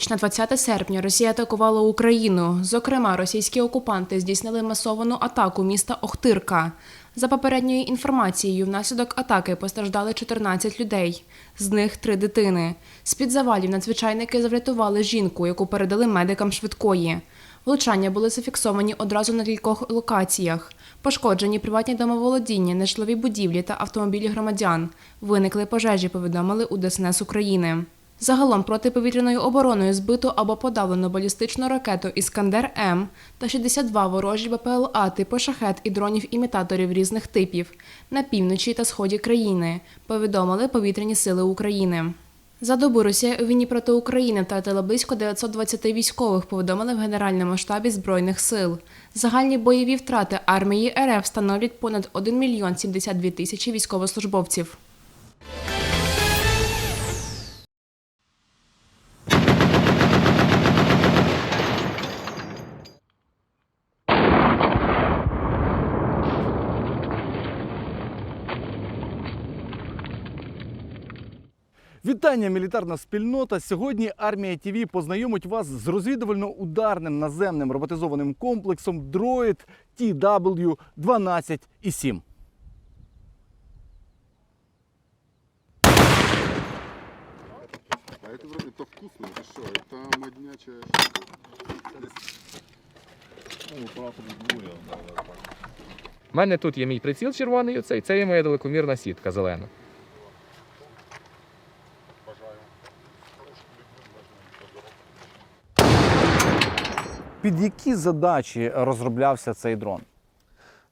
ніч на 20 серпня Росія атакувала Україну. Зокрема, російські окупанти здійснили масовану атаку міста Охтирка. За попередньою інформацією, внаслідок атаки постраждали 14 людей, з них три дитини. З-під завалів надзвичайники заврятували жінку, яку передали медикам швидкої. Влучання були зафіксовані одразу на кількох локаціях. Пошкоджені приватні домоволодіння, нежитлові будівлі та автомобілі громадян. Виникли пожежі, повідомили у ДСНС України. Загалом протиповітряною обороною збито або подавлено балістичну ракету Іскандер М та 62 ворожі БПЛА типу шахет і дронів-імітаторів різних типів на півночі та сході країни, повідомили повітряні сили України. За добу Росія у війні проти України втратила близько 920 військових, повідомили в Генеральному штабі Збройних сил. Загальні бойові втрати армії РФ становлять понад 1 мільйон 72 тисячі військовослужбовців. Вітання, мілітарна спільнота. Сьогодні армія ТВ познайомить вас з розвідувально-ударним наземним роботизованим комплексом Droid TW12 і 7. А это вроде это вкусно, это что? Это моднячая У мене тут є мій приціл червоний, оцей, це є моя далекомірна сітка зелена. Під які задачі розроблявся цей дрон?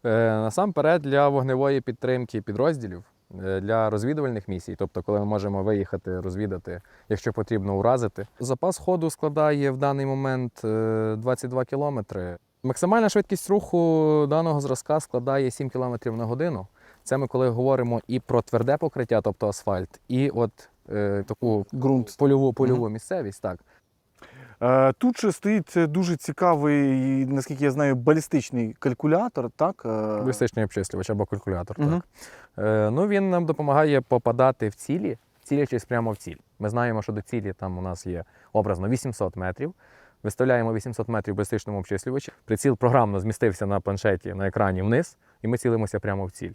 Е, насамперед для вогневої підтримки підрозділів, е, для розвідувальних місій, тобто, коли ми можемо виїхати, розвідати, якщо потрібно уразити. Запас ходу складає в даний момент е, 22 кілометри. Максимальна швидкість руху даного зразка складає 7 км на годину. Це ми коли говоримо і про тверде покриття, тобто асфальт, і от е, таку Ґрунт. польову, польову місцевість. Так. Е, Тут же стоїть дуже цікавий, наскільки я знаю, балістичний калькулятор. Так? Е, Балістичний обчислювач або калькулятор. Мгм. Так. Е, ну, він нам допомагає попадати в цілі, цілячись прямо в ціль. Ми знаємо, що до цілі там у нас є образно 800 метрів. Виставляємо 800 метрів в балістичному обчислювачі. Приціл програмно змістився на планшеті на екрані вниз, і ми цілимося прямо в ціль.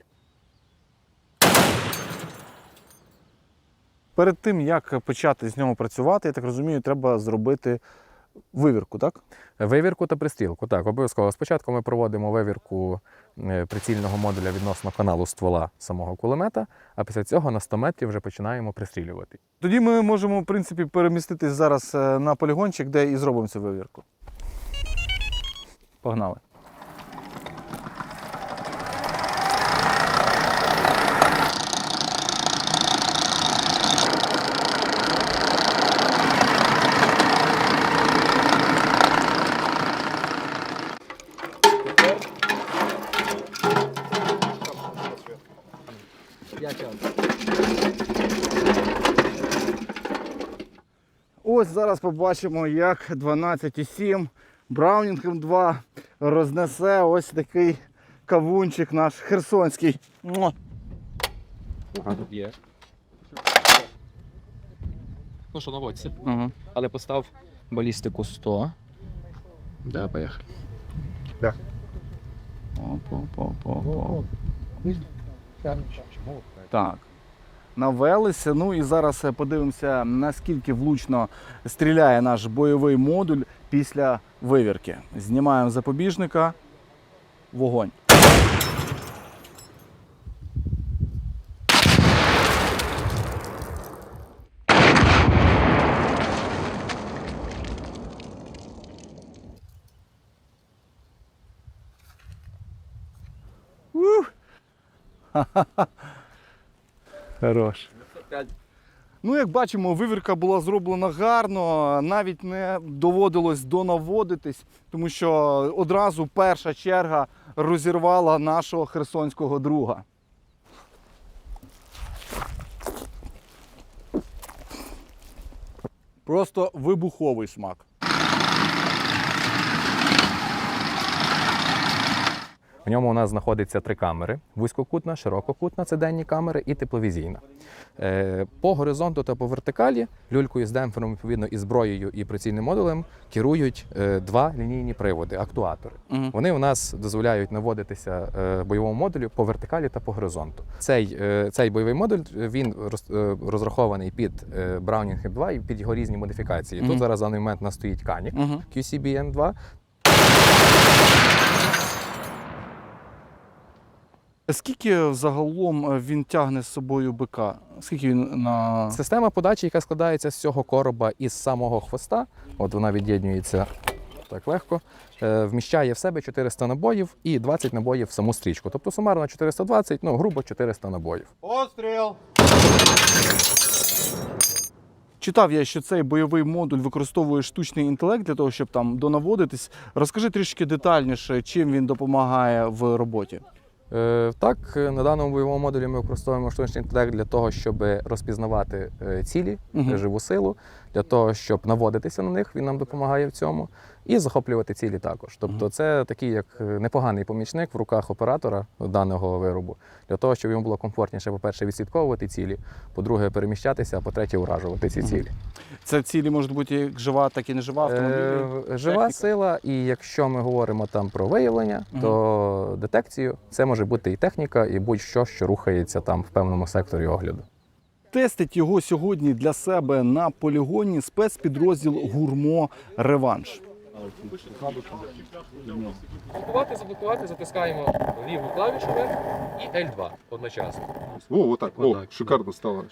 Перед тим, як почати з нього працювати, я так розумію, треба зробити вивірку, так? Вивірку та пристрілку. Так, обов'язково. Спочатку ми проводимо вивірку е, прицільного модуля відносно каналу ствола самого кулемета, а після цього на 100 метрів вже починаємо пристрілювати. Тоді ми можемо, в принципі, переміститись зараз е, на полігончик, де і зробимо цю вивірку. Погнали. Ось зараз побачимо, як 12,7 Браунінгом 2 рознесе ось такий кавунчик наш херсонський. Муа. Є. Ну що, наводься. Ага. Але постав балістику 100. Да, поехали. Опа-па-па-па. Так. Навелися. Ну і зараз е, подивимося, наскільки влучно стріляє наш бойовий модуль після вивірки. Знімаємо запобіжника. Вогонь. Ух. Хорош. Ну, як бачимо, вивірка була зроблена гарно, навіть не доводилось донаводитись, тому що одразу перша черга розірвала нашого херсонського друга. Просто вибуховий смак. В ньому у нас знаходиться три камери: вузькокутна, ширококутна це денні камери і тепловізійна. Е, по горизонту та по вертикалі люлькою з демпфером, відповідно, і зброєю, і прицільним модулем керують е, два лінійні приводи, актуатори. Угу. Вони у нас дозволяють наводитися е, бойовому модулю по вертикалі та по горизонту. Цей цей бойовий модуль він розрахований під Browning 2 і під його різні модифікації. Угу. Тут зараз в даний момент у нас стоїть Канік угу. QCBM2. Скільки загалом е, він тягне з собою БК? Скільки він на. Система подачі, яка складається з цього короба із самого хвоста, от вона від'єднюється так легко, е, вміщає в себе 400 набоїв і 20 набоїв в саму стрічку. Тобто сумарно 420, ну грубо 400 набоїв. Читав я, що цей бойовий модуль використовує штучний інтелект для того, щоб там донаводитись. Розкажи трішки детальніше, чим він допомагає в роботі. Е, Так, на даному бойовому модулі ми використовуємо штучний інтелект для того, щоб розпізнавати е, цілі, живу силу, для того, щоб наводитися на них, він нам допомагає в цьому, і захоплювати цілі також. Тобто, це такий як е, непоганий помічник в руках оператора даного виробу, для того, щоб йому було комфортніше, по-перше, відслідковувати цілі, по-друге, переміщатися, а по-третє, уражувати ці цілі. Це цілі можуть бути як жива, так і нежива автомобілі. Е, Жива техніка. сила, і якщо ми говоримо там про виявлення, то детекцію це може бути і техніка, і будь-що, що рухається там в певному секторі огляду. Тестить його сьогодні для себе на полігоні спецпідрозділ Гурмо Реванш. Блокувати, заблокувати, затискаємо ліву клавішу і L2 одночасно. О, вот так. О, шикарно стало.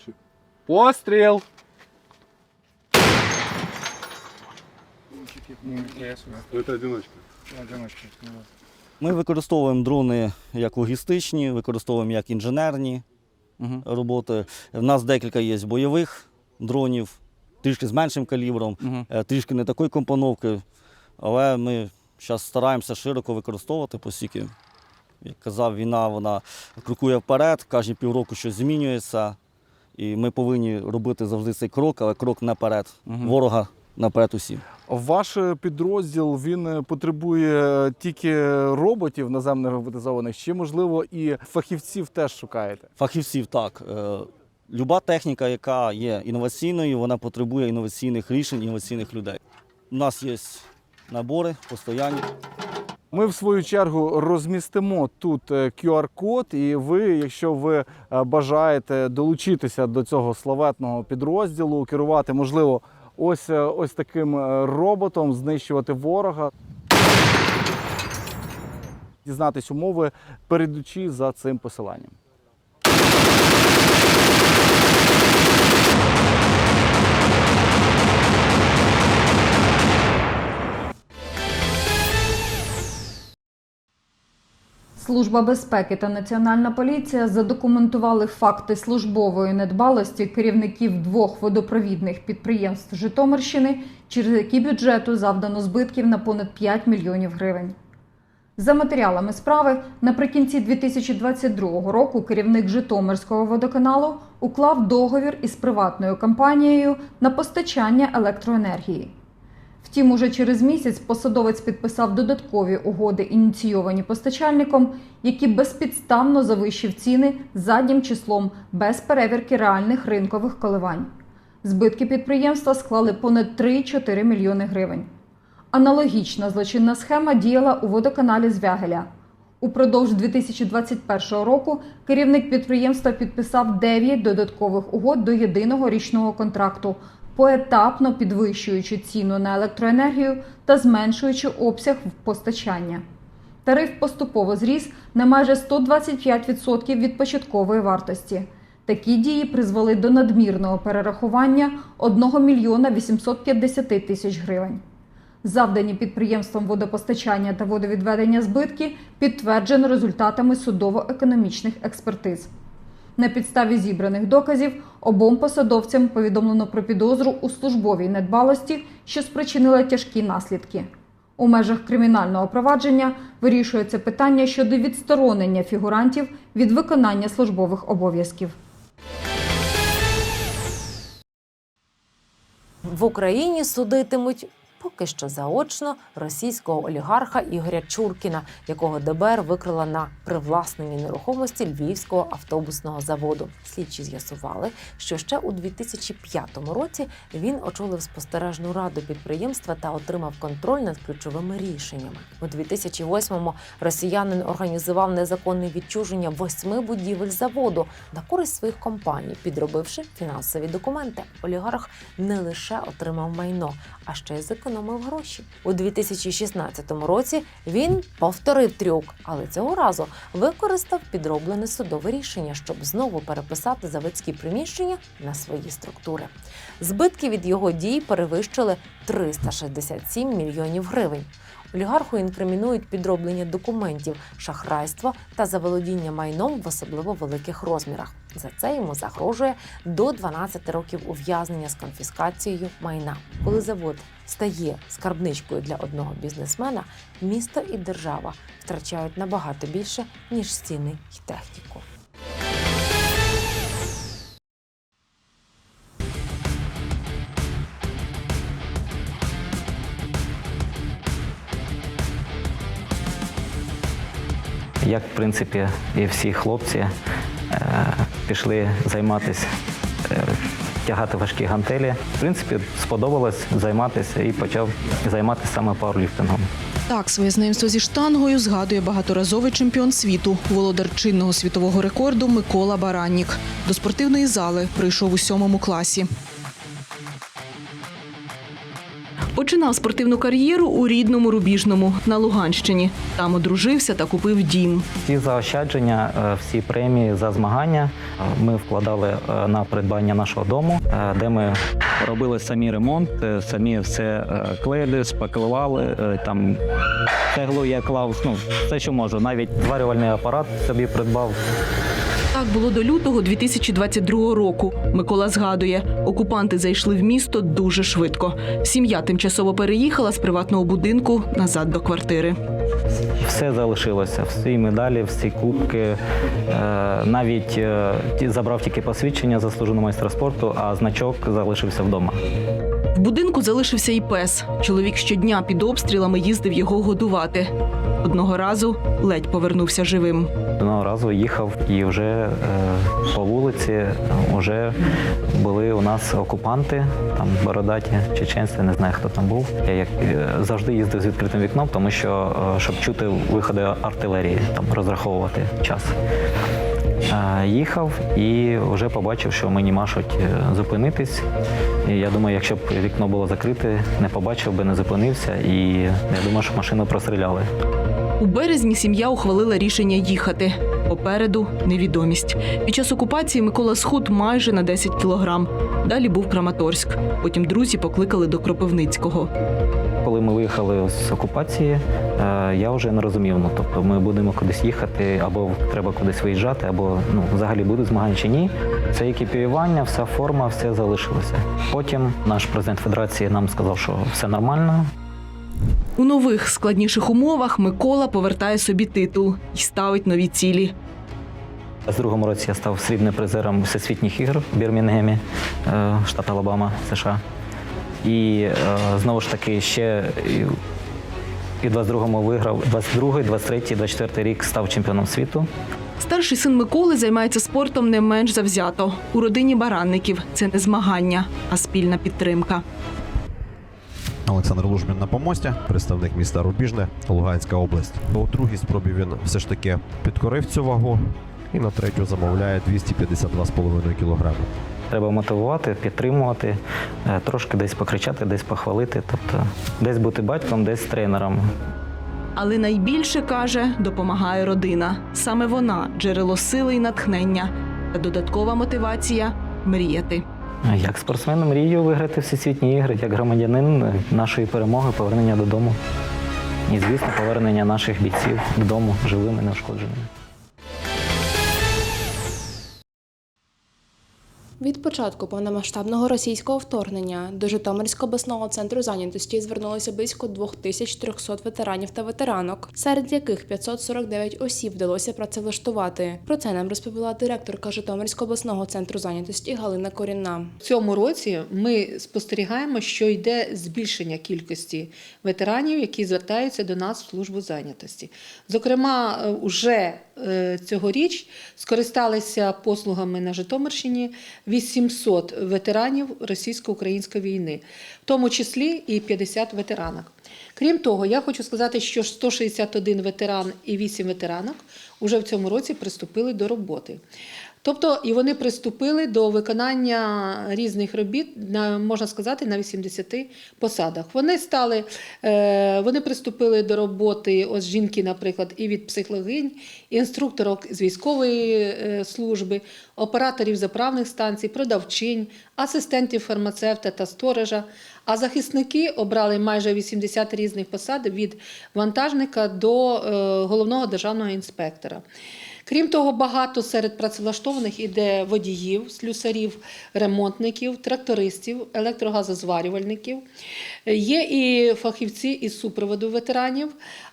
Постріл! Одиночка. Ми використовуємо дрони як логістичні, використовуємо як інженерні Угу. роботи. В нас декілька є бойових дронів, трішки з меншим калібром, Угу. трішки не такої компоновки. Але ми зараз стараємося широко використовувати, оскільки, як казав, війна вона крокує вперед, кожні півроку щось змінюється. І ми повинні робити завжди цей крок, але крок наперед. Мгм. Ворога наперед усім. Ваш е, підрозділ він е, потребує тільки роботів наземних роботизованих, чи можливо і фахівців теж шукаєте? Фахівців так. Е, Люба техніка, яка є інноваційною, вона потребує інноваційних рішень, інноваційних людей. У нас є набори постоянні. Ми в свою чергу розмістимо тут е, QR-код, і ви, якщо ви е, бажаєте долучитися до цього славетного підрозділу, керувати, можливо, ось, е, ось таким е, роботом, знищувати ворога. Дізнатись умови, перейдучи за цим посиланням. Служба безпеки та Національна поліція задокументували факти службової недбалості керівників двох водопровідних підприємств Житомирщини, через які бюджету завдано збитків на понад 5 мільйонів гривень. За матеріалами справи, наприкінці 2022 року керівник Житомирського водоканалу уклав договір із приватною компанією на постачання електроенергії. Втім, уже через місяць посадовець підписав додаткові угоди, ініційовані постачальником, які безпідставно завищив ціни заднім числом без перевірки реальних ринкових коливань. Збитки підприємства склали понад 3-4 мільйони гривень. Аналогічна злочинна схема діяла у водоканалі Звягеля. Упродовж 2021 року керівник підприємства підписав 9 додаткових угод до єдиного річного контракту, поетапно підвищуючи ціну на електроенергію та зменшуючи обсяг постачання. Тариф поступово зріс на майже 125% від початкової вартості. Такі дії призвели до надмірного перерахування 1 мільйона 850 тисяч гривень. Завдані підприємством водопостачання та водовідведення збитки підтверджено результатами судово-економічних експертиз. На підставі зібраних доказів обом посадовцям повідомлено про підозру у службовій недбалості, що спричинила тяжкі наслідки. У межах кримінального провадження вирішується питання щодо відсторонення фігурантів від виконання службових обов'язків. В Україні судитимуть поки що заочно російського олігарха Ігоря Чуркіна, якого ДБР викрила на привласненні нерухомості Львівського автобусного заводу. Слідчі з'ясували, що ще у 2005 році він очолив спостережну раду підприємства та отримав контроль над ключовими рішеннями. У 2008-му росіянин організував незаконне відчуження восьми будівель заводу на користь своїх компаній, підробивши фінансові документи. Олігарх не лише отримав майно, а ще й зекономив гроші. У 2016 році він повторив трюк, але цього разу використав підроблене судове рішення, щоб знову переписати заводські приміщення на свої структури. Збитки від його дій перевищили 367 мільйонів гривень. Олігарху інкримінують підроблення документів, шахрайство та заволодіння майном в особливо великих розмірах. За це йому загрожує до 12 років ув'язнення з конфіскацією майна. Коли завод стає скарбничкою для одного бізнесмена, місто і держава втрачають набагато більше ніж стіни й техніку. Як, в принципі, і всі хлопці е, пішли займатися, е, тягати важкі гантелі. В принципі, сподобалось займатися і почав займатися саме пауерліфтингом. Так, своє знайомство зі штангою згадує багаторазовий чемпіон світу, володар чинного світового рекорду Микола Бараннік. До спортивної зали прийшов у сьомому класі. Починав спортивну кар'єру у рідному Рубіжному на Луганщині. Там одружився та купив дім. Всі заощадження, е, всі премії за змагання е, ми вкладали е, на придбання нашого дому, де ми робили самі ремонт, самі все клеїли, шпаклювали, е, там цеглу я клав, ну все, що можу. Навіть зварювальний апарат собі придбав. Так було до лютого 2022 року. Микола згадує, окупанти зайшли в місто дуже швидко. Сім'я тимчасово переїхала з приватного будинку назад до квартири. Все залишилося, всі медалі, всі кубки. Е, навіть е, забрав тільки посвідчення заслуженого майстра спорту, а значок залишився вдома. В будинку залишився і пес. Чоловік щодня під обстрілами їздив його годувати. Одного разу ледь повернувся живим. Одного разу їхав і вже е, по вулиці вже були у нас окупанти, там бородаті, чеченці, не знаю хто там був. Я як е, завжди їздив з відкритим вікном, тому що е, щоб чути виходи артилерії, там розраховувати час. Їхав і вже побачив, що мені машуть зупинитись. І я думаю, якщо б вікно було закрите, не побачив би, не зупинився. І я думаю, що машину простріляли. У березні сім'я ухвалила рішення їхати. Попереду невідомість. Під час окупації Микола схуд майже на 10 кілограм. Далі був Краматорськ. Потім друзі покликали до Кропивницького. Коли ми виїхали з окупації, е, я вже не розумів. Ну тобто, ми будемо кудись їхати, або треба кудись виїжджати, або ну взагалі будуть змагання чи ні. Це екіпіювання, вся форма, все залишилося. Потім наш президент федерації нам сказав, що все нормально. У нових складніших умовах Микола повертає собі титул і ставить нові цілі. У другому році я став срібним призером всесвітніх ігор в Бірмінгемі, е, штат Алабама, США. І е, знову ж таки ще і в 22-му виграв 22-й, 23-й, 24-й рік став чемпіоном світу. Старший син Миколи займається спортом не менш завзято. У родині баранників це не змагання, а спільна підтримка. Олександр Лужмін на помості, представник міста Рубіжне, Луганська область. У другій спробі він все ж таки підкорив цю вагу і на третю замовляє 252,5 кг. Треба мотивувати, підтримувати, е, трошки десь покричати, десь похвалити. Тобто десь бути батьком, десь тренером. Але найбільше каже, допомагає родина. Саме вона джерело сили і натхнення та додаткова мотивація мріяти. Як спортсмен мрію виграти всесвітні ігри, як громадянин нашої перемоги, повернення додому. І, звісно, повернення наших бійців додому живими, неушкодженими. Від початку повномасштабного російського вторгнення до Житомирського обласного центру зайнятості звернулося близько 2300 ветеранів та ветеранок, серед яких 549 осіб вдалося працевлаштувати. Про це нам розповіла директорка Житомирського обласного центру зайнятості Галина Корінна. В цьому році ми спостерігаємо, що йде збільшення кількості ветеранів, які звертаються до нас в службу зайнятості. Зокрема, е, уже е, цьогоріч скористалися послугами на Житомирщині 800 ветеранів російсько-української війни, в тому числі і 50 ветеранок. Крім того, я хочу сказати, що 161 ветеран і 8 ветеранок уже в цьому році приступили до роботи. Тобто і вони приступили до виконання різних робіт, на, можна сказати, на 80 посадах. Вони стали, е, вони приступили до роботи, ось жінки, наприклад, і від психологинь, інструкторок з військової е, служби, операторів заправних станцій, продавчинь, асистентів фармацевта та сторожа. А захисники обрали майже 80 різних посад від вантажника до е, головного державного інспектора. Крім того, багато серед працевлаштованих іде водіїв, слюсарів, ремонтників, трактористів, електрогазозварювальників. Є і фахівці із супроводу ветеранів,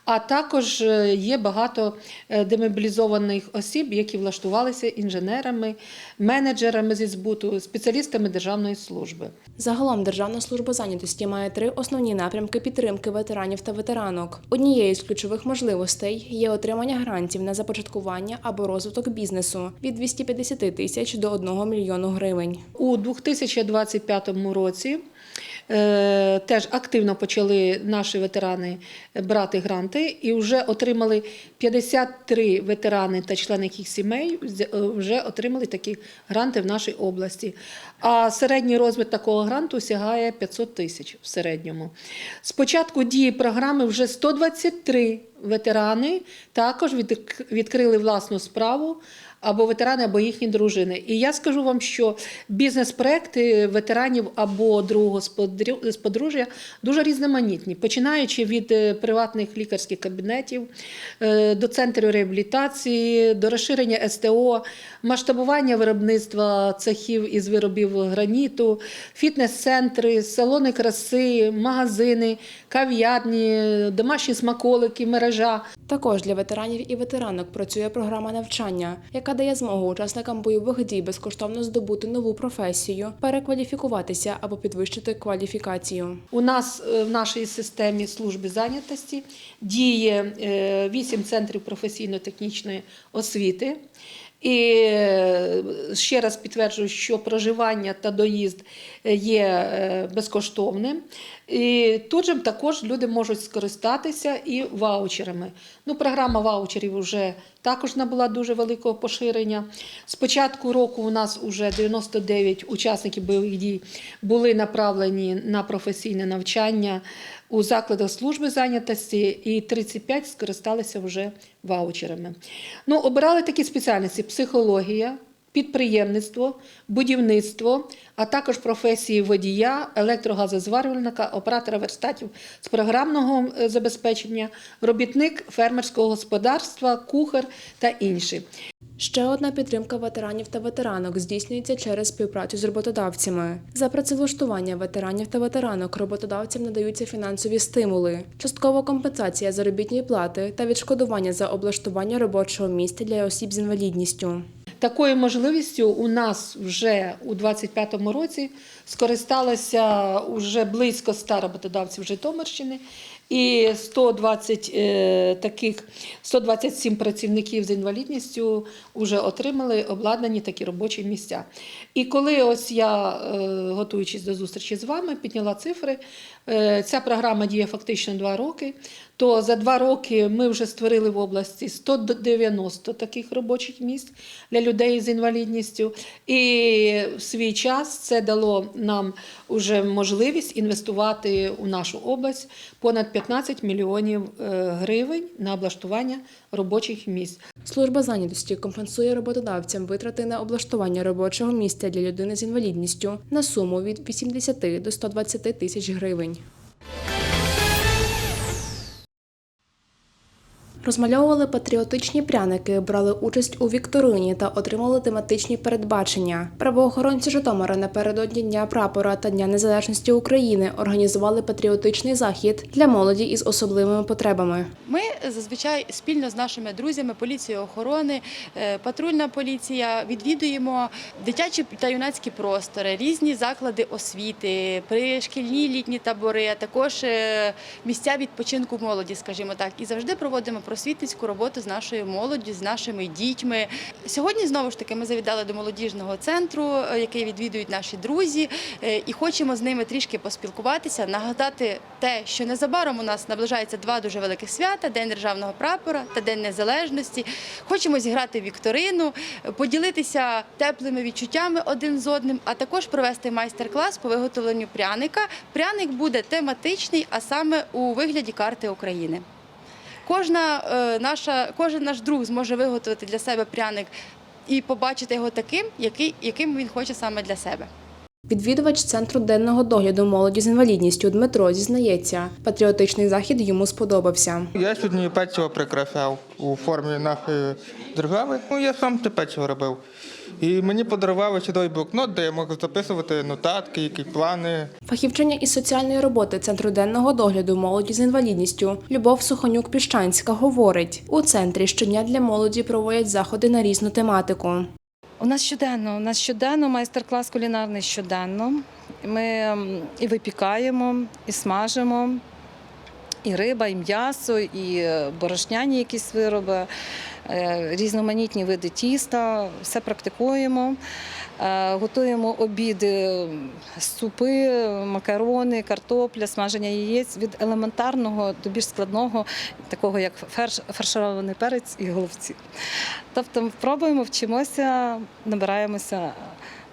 а також е, є багато е, демобілізованих осіб, які влаштувалися інженерами, менеджерами зі збуту, спеціалістами державної служби. Загалом Державна служба зайнятості має три основні напрямки підтримки ветеранів та ветеранок. Однією з ключових можливостей є отримання грантів на започаткування або розвиток бізнесу від 250 тисяч до 1 мільйону гривень. У 2025 році теж активно почали наші ветерани брати гранти і вже отримали 53 ветерани та члени їх сімей е, вже отримали такі гранти в нашій області. А середній розмір такого гранту сягає 500 тисяч в середньому. З початку дії програми вже 123 ветерани також відкрили власну справу або ветерани, або їхні дружини. І я скажу вам, що бізнес-проекти ветеранів або другого сподрю- сподружжя дуже різноманітні, починаючи від е, приватних лікарських кабінетів е, до центрів реабілітації, до розширення СТО, масштабування виробництва цехів із виробів граніту, фітнес-центри, салони краси, магазини, кав'ярні, домашні смаколики, мережа. Також для ветеранів і ветеранок працює програма навчання, яка дає змогу учасникам бойових дій безкоштовно здобути нову професію, перекваліфікуватися або підвищити кваліфікацію. У нас е, в нашій системі служби зайнятості діє е, вісім центрів професійно-технічної освіти. І е, ще раз підтверджую, що проживання та доїзд е, є е, безкоштовним. І тут же також люди можуть скористатися і ваучерами. Ну, програма ваучерів вже також набула дуже великого поширення. З початку року у нас вже 99 учасників бойових дій були направлені на професійне навчання у закладах служби зайнятості, і 35 скористалися вже ваучерами. Ну, обирали такі спеціальності: психологія. Підприємництво, будівництво, а також професії водія, електрогазозварювальника, оператора верстатів з програмного е, забезпечення, робітник фермерського господарства, кухар та інші. Ще одна підтримка ветеранів та ветеранок здійснюється через співпрацю з роботодавцями. За працевлаштування ветеранів та ветеранок роботодавцям надаються фінансові стимули, часткова компенсація заробітної плати та відшкодування за облаштування робочого місця для осіб з інвалідністю. Такою можливістю у нас вже у 2025 році скористалося вже близько 100 роботодавців Житомирщини. І 120 е, таких 127 працівників з інвалідністю вже отримали обладнані такі робочі місця. І коли ось я, е, готуючись до зустрічі з вами, підняла цифри, е, ця програма діє фактично два роки. То за два роки ми вже створили в області 190 таких робочих місць для людей з інвалідністю. І в свій час це дало нам уже можливість інвестувати у нашу область понад 15 мільйонів е, гривень на облаштування робочих місць. Служба зайнятості компенсує роботодавцям витрати на облаштування робочого місця для людини з інвалідністю на суму від 80 до 120 тисяч гривень. Розмальовували патріотичні пряники, брали участь у вікторині та отримали тематичні передбачення. Правоохоронці Житомира напередодні Дня прапора та Дня Незалежності України організували патріотичний захід для молоді із особливими потребами. Ми зазвичай спільно з нашими друзями, поліцією охорони, е, патрульна поліція відвідуємо дитячі та юнацькі простори, різні заклади освіти, пришкільні літні табори, а також е, місця відпочинку молоді, скажімо так, і завжди проводимо просвітницьку роботу з нашою молоддю, з нашими дітьми. Сьогодні знову ж таки ми завітали до молодіжного центру, е, який відвідують наші друзі, е, і хочемо з ними трішки поспілкуватися, нагадати те, що незабаром у нас наближається два дуже великих свята: День державного прапора та День Незалежності. Хочемо зіграти вікторину, поділитися теплими відчуттями один з одним, а також провести майстер-клас по виготовленню пряника. Пряник буде тематичний, а саме у вигляді карти України. Кожна е, наша, кожен наш друг зможе виготовити для себе пряник і побачити його таким, який, яким він хоче саме для себе. Відвідувач центру денного догляду молоді з інвалідністю Дмитро зізнається, патріотичний захід йому сподобався. Я сьогодні печиво прикрашав у формі нашої держави. Ну, я сам це печиво робив. І мені подарували чудовий блокнот, де я можу записувати нотатки, які плани. Фахівчиня із соціальної роботи Центру денного догляду молоді з інвалідністю Любов Сухонюк-Піщанська говорить: у центрі щодня для молоді проводять заходи на різну тематику. У нас щоденно, у нас щоденно майстер-клас кулінарний щоденно. Ми і випікаємо, і смажимо, і риба, і м'ясо, і е, борошняні якісь вироби, різноманітні види тіста, все практикуємо. Е, Готуємо обіди, супи, макарони, картопля, смаження яєць від елементарного до більш складного, такого як фарш, фарширований перець і голубці. Тобто пробуємо, вчимося, набираємося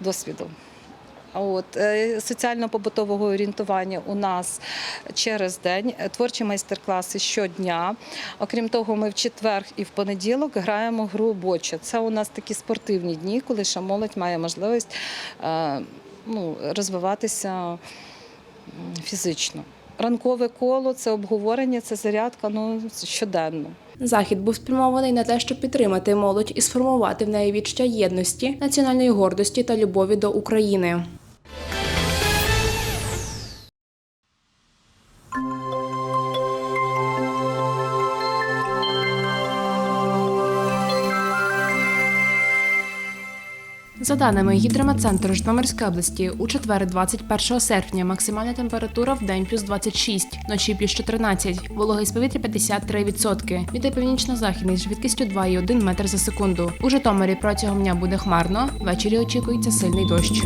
досвіду. От е, соціально-побутового орієнтування у нас через день, творчі майстер-класи щодня. Окрім того, ми в четвер і в понеділок граємо гру боча. Це у нас такі спортивні дні, коли ще молодь має можливість е, ну, розвиватися фізично. Ранкове коло це обговорення, це зарядка ну, щоденно. Захід був спрямований на те, щоб підтримати молодь і сформувати в неї відчуття єдності, національної гордості та любові до України. За даними гідрометцентру Житомирської області, у четвер, 21 серпня, максимальна температура в день плюс 26, вночі плюс 14, вологість повітря 53%, вітер північно-західний з швидкістю 2,1 метр за секунду. У Житомирі протягом дня буде хмарно, ввечері очікується сильний дощ.